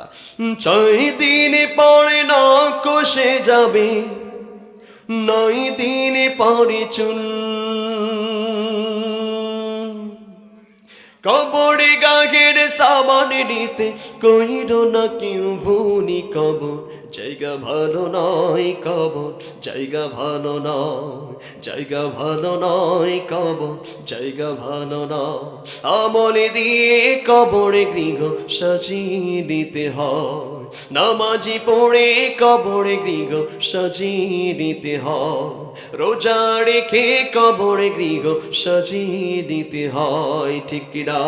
আল্লাহ ছয় দিন পরে না কষে যাবে, নয় দিন পরে চুল। কবরে গাগের সাবানে নিতে কইর না কেউ ভুনি কবর। জায়গা ভালো নয় কবর জায়গা ভালো নয়, জায়গা ভালো নয় কবর জায়গা ভালো নয়। আমলে দিয়ে কবরে গৃহ সাজিয়ে নিতে হয়, নামাজি পড়ে কবরে গৃহ সাজিয়ে নিতে হয়, রোজা রেখে কবরে গৃহ সাজিয়ে দিতে হয়, ঠিক কিনা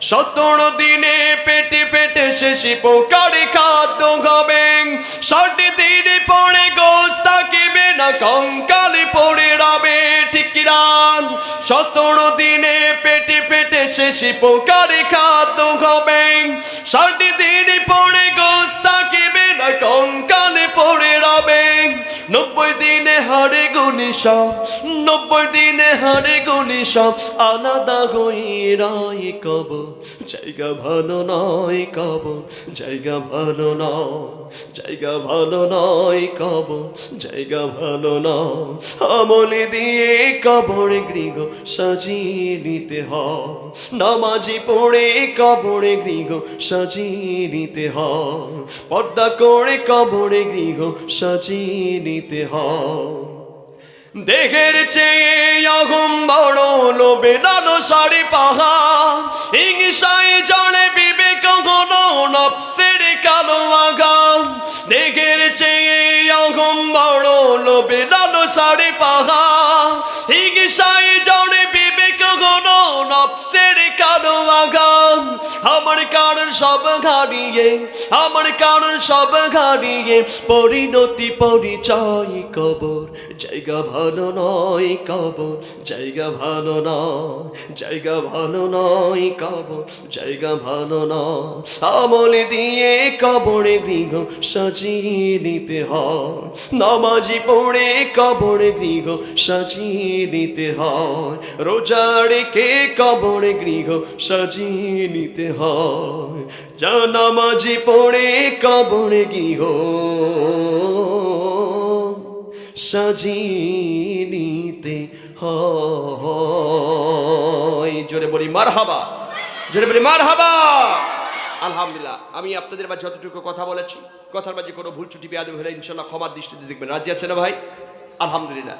সতেরো দিনে পেটে পেটে শেষে পোকারে খাদ্য খাবেন। ষাট দিনে পরে গোস থাকিবে না, কঙ্কালে পড়ে রবে, ঠিক কিনা সতেরো দিনে পেটে পেটে শেষে পোকারে খাদ্য খাবেন। ষাট হারে গুলি সব, নব্বই দিনে হারে গুলি সব, আলাদা হয়ে রায় কব, জায়গা ভালো নয় কব, জায়গা ভালো নয়, জায়গা ভালো নয় কব, জায়গা ভালো নয়। আমলে দিয়ে কবরে গৃহ সাজিয়ে নিতে হয়, নামাজি পড়ে কবরে গৃহ সাজিয়ে নিতে হয়, পর্দা করে কবরে গৃহ সাজিয়ে নিতে হয়। দেহের চেয়ে অগম বড় লোবে নানো সারি পাহা। হিংসায় জলে বিবেক ঘন নফসের কালো আগাম দেহের চেয়ে অগম বড় লোবে নানো সারি পাহা। হিংসায় সব ঘাড়িয়ে আমার কারণ সব ঘাড়িয়ে পরিণতি, পরিচয়, কবর। জায়গা ভালো নয়, কবর। জায়গা ভালো নয়, জায়গা ভালো নয়, কবর। জায়গা ভালো নয়, আমলে দিয়ে কবরে গৃহ সাজিয়ে নিতে হয়। নামাজি পড়ে কবরে গৃহ সাজিয়ে নিতে হয়। রোজা রেখে কবরে গৃহ সাজিয়ে নিতে হয়। যা নামাজি পড়ে কবরে গৃহ। সাজিয়ে নিতে হয় জোরে বলি মার হাবা জোরে বলি মার হাবা আলহামদুলিল্লাহ, আমি আপনাদের মাঝে যতটুকু কথা বলেছি, কথার মাঝে কোনো ভুল ত্রুটি, বেয়াদবি হলে ইনশাল্লাহ ক্ষমার দৃষ্টিতে দেখবেন। রাজি আছে না ভাই? আলহামদুলিল্লাহ।